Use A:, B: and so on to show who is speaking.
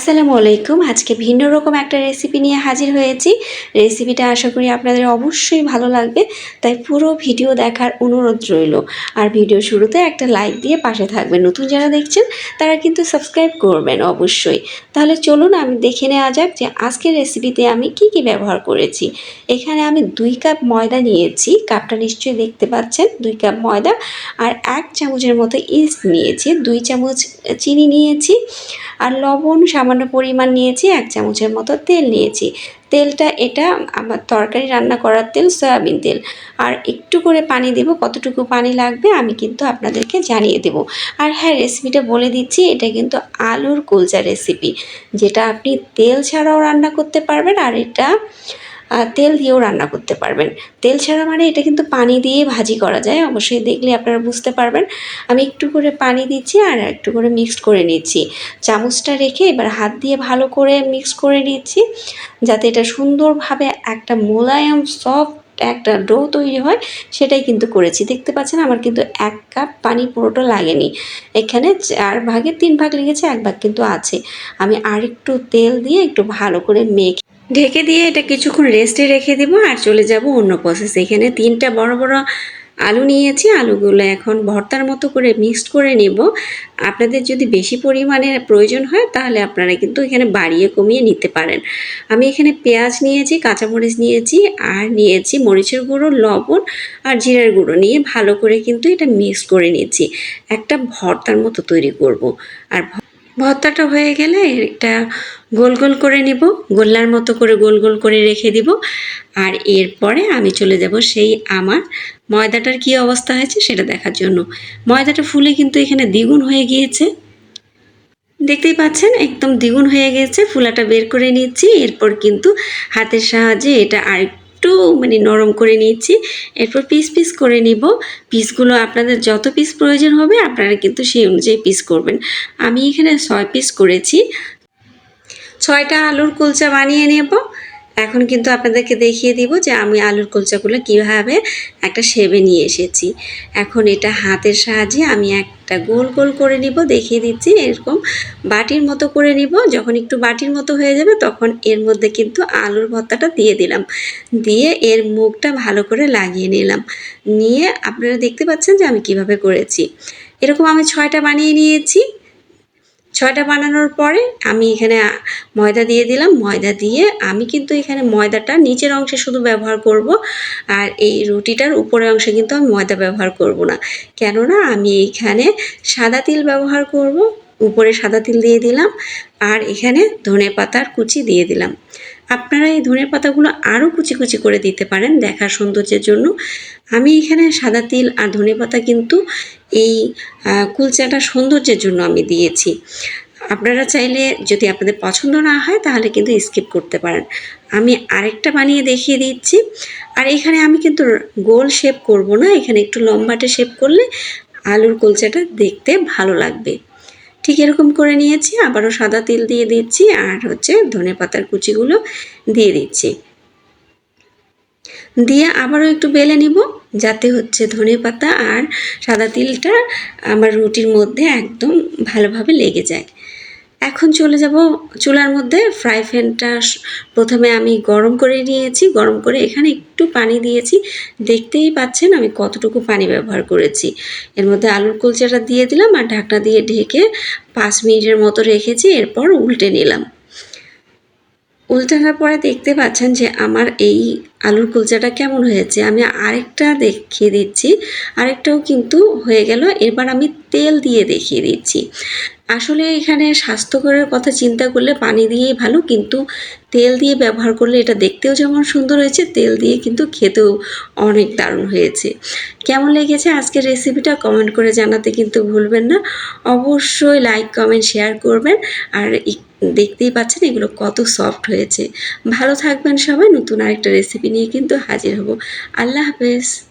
A: আসসালামু আলাইকুম। আজকে ভিন্ন রকম একটা রেসিপি নিয়ে হাজির হয়েছি। রেসিপিটা আশা করি আপনাদের অবশ্যই ভালো লাগবে। তাই পুরো ভিডিও দেখার অনুরোধ রইল। আর ভিডিও শুরুতে একটা লাইক দিয়ে পাশে থাকবেন। নতুন যারা দেখছেন, তারা কিন্তু সাবস্ক্রাইব করবেন অবশ্যই। তাহলে চলুন আমি দেখে নেওয়া যাক যে আজকের রেসিপিতে আমি কি কি ব্যবহার করেছি। এখানে আমি দুই কাপ ময়দা নিয়েছি। কাপটা নিশ্চয়ই দেখতে পাচ্ছেন। দুই কাপ ময়দা আর এক চামচের মতো ইস্ট নিয়েছি। দুই চামচ চিনি নিয়েছি। আর লবণ, সামান্য পরিমাণ নিয়েছি, এক চামচের মতো তেল নিয়েছি। তেলটা এটা আমার তরকারি রান্না করার তেল সয়াবিন তেল। আর একটু করে পানি দেব, কতটুকু পানি লাগবে আমি কিন্তু আপনাদেরকে জানিয়ে দেব। আর হ্যাঁ রেসিপিটা বলে দিচ্ছি, এটা কিন্তু আলুর কুলচা রেসিপি যেটা আপনি তেল ছাড়াও রান্না করতে পারবেন। আর এটা তেল দিয়েও রান্না করতে পারবেন। তেল ছাড়া মানে এটা কিন্তু পানি দিয়ে ভাজি করা যায়, অবশ্যই দেখলে আপনারা বুঝতে পারবেন। আমি একটু করে পানি দিচ্ছি আর একটু করে মিক্সড করে নিচ্ছি। চামচটা রেখে এবার হাত দিয়ে ভালো করে মিক্স করে নিচ্ছি, যাতে এটা সুন্দরভাবে একটা মোলায়েম সফট একটা ডো তৈরি হয়, সেটাই কিন্তু করেছি। দেখতে পাচ্ছেন আমার কিন্তু এক কাপ পানি পুরোটা লাগেনি। এখানে চার ভাগের তিন ভাগ লেগেছে, এক ভাগ কিন্তু আছে। আমি আর একটু তেল দিয়ে একটু ভালো করে মেখে ঢেকে দিয়ে এটা কিছুক্ষণ রেস্টে রেখে দেবো আর চলে যাব অন্য প্রসেস এখানে তিনটা বড় বড় আলু নিয়েছি। আলুগুলো এখন ভর্তার মতো করে মিক্সড করে নেব। আপনাদের যদি বেশি পরিমাণে প্রয়োজন হয়, তাহলে আপনারা কিন্তু এখানে বাড়িয়ে কমিয়ে নিতে পারেন। আমি এখানে পেঁয়াজ নিয়েছি, কাঁচামরিচ নিয়েছি, আর নিয়েছি মরিচের গুঁড়ো, লবণ আর জিরার গুঁড়ো নিয়ে ভালো করে কিন্তু এটা মিক্স করে নিয়েছি একটা ভর্তার মতো তৈরি করব। আর ভর্তাটা হয়ে গেলে এটা গোল গোল করে নিব, গোল্লার মতো করে গোল গোল করে রেখে দিব। আর এরপরে আমি চলে যাব সেই আমার ময়দাটার কি অবস্থা হয়েছে সেটা দেখার জন্য। ময়দাটা ফুলে কিন্তু এখানে দ্বিগুণ হয়ে গিয়েছে। দেখতেই পাচ্ছেন, একদম দ্বিগুণ হয়ে গেছে। ফুলাটা বের করে নিচ্ছি। এরপর কিন্তু হাতের সাহায্যে এটা আরেকটু মানে নরম করে নিয়েছি। এরপর পিস পিস করে নিব। পিসগুলো আপনাদের যত পিস প্রয়োজন হবে, আপনারা কিন্তু সেই অনুযায়ী পিস করবেন। আমি এখানে ছয় পিস করেছি। ছয়টা আলুর কুলচা বানিয়ে নেব। এখন কিন্তু আপনাদেরকে দেখিয়ে দিব যে আমি আলুর কুলচাগুলো কীভাবে একটা সেবে নিয়ে এসেছি। এখন এটা হাতের সাহায্যে আমি একটা গোল গোল করে নিব, দেখিয়ে দিচ্ছি, এরকম বাটির মতো করে নিব। যখন একটু বাটির মতো হয়ে যাবে তখন এর মধ্যে কিন্তু আলুর ভর্তাটা দিয়ে দিলাম। দিয়ে এর মুখটা ভালো করে লাগিয়ে নিলাম। নিয়ে আপনারা দেখতে পাচ্ছেন যে আমি কীভাবে করেছি। এরকম আমি ছয়টা বানিয়ে নিয়েছি। ছয়টা বানানোর পরে আমি এখানে ময়দা দিয়ে দিলাম। ময়দা দিয়ে আমি কিন্তু এখানে ময়দাটা নিচের অংশে শুধু ব্যবহার করব আর এই রুটিটার উপরের অংশে কিন্তু আমি ময়দা ব্যবহার করব না। কেননা আমি এখানে সাদা তিল ব্যবহার করব, উপরে সাদা তিল দিয়ে দিলাম আর এখানে ধনে পাতার কুচি দিয়ে দিলাম। আপনারা এই ধনে পাতাগুলো আরও কুচি কুচি করে দিতে পারেন দেখার সৌন্দর্যের জন্য। আমি এখানে সাদা তিল আর ধনে পাতা কিন্তু এই কুলচাটা সৌন্দর্যের জন্য আমি দিয়েছি। আপনারা চাইলে যদি আপনাদের পছন্দ না হয় তাহলে কিন্তু স্কিপ করতে পারেন। আমি আরেকটা বানিয়ে দেখিয়ে দিচ্ছি। আর এখানে আমি কিন্তু গোল শেপ করব না, এখানে একটু লম্বাটে শেপ করলে আলুর কুলচাটা দেখতে ভালো লাগবে। ঠিক এরকম করে নিয়েছি, আবারও সাদা তেল দিয়ে দিচ্ছি আর হচ্ছে ধনে পাতার কুচিগুলো দিয়ে দিচ্ছি। দিয়ে আবারও একটু বেলে নিব যাতে হচ্ছে ধনে পাতা আর সাদা তিলটা আমার রুটির মধ্যে একদম ভালোভাবে লেগে যায়। এখন চলে যাব চুলার মধ্যে ফ্রাই প্যানটা প্রথমে আমি গরম করে নিয়েছি, গরম করে এখানে একটু পানি দিয়েছি। দেখতেই পাচ্ছেন আমি কতটুকু পানি ব্যবহার করেছি। এর মধ্যে আলুর কুলচাটা দিয়ে দিলাম আর ঢাকনা দিয়ে ঢেকে পাঁচ মিনিটের মতো রেখেছি, এরপর উল্টে নিলাম। উল্টানোর পরে দেখতে পাচ্ছেন যে আমার এই আলুর কুলচাটা কেমন হয়েছে? আমি আরেকটা দেখিয়ে দিচ্ছি। আরেকটাও কিন্তু হয়ে গেল। এবার আমি তেল দিয়ে দেখিয়ে দিচ্ছি। আসলে এখানে স্বাস্থ্যকরের কথা চিন্তা করলে পানি দিয়েই ভালো, কিন্তু তেল দিয়ে ব্যবহার করলে এটা দেখতেও যেমন সুন্দর হয়েছে, তেল দিয়ে কিন্তু খেতেও অনেক দারুণ হয়েছে। কেমন লেগেছে আজকের রেসিপিটা কমেন্ট করে জানাতে কিন্তু ভুলবেন না। অবশ্যই লাইক, কমেন্ট, শেয়ার করবেন। আর দেখতেই পাচ্ছেন এগুলো কত সফট হয়েছে। ভালো থাকবেন সবাই। নতুন আরেকটা রেসিপি নিয়ে কিন্তু হাজির হব। আল্লাহ হাফেজ।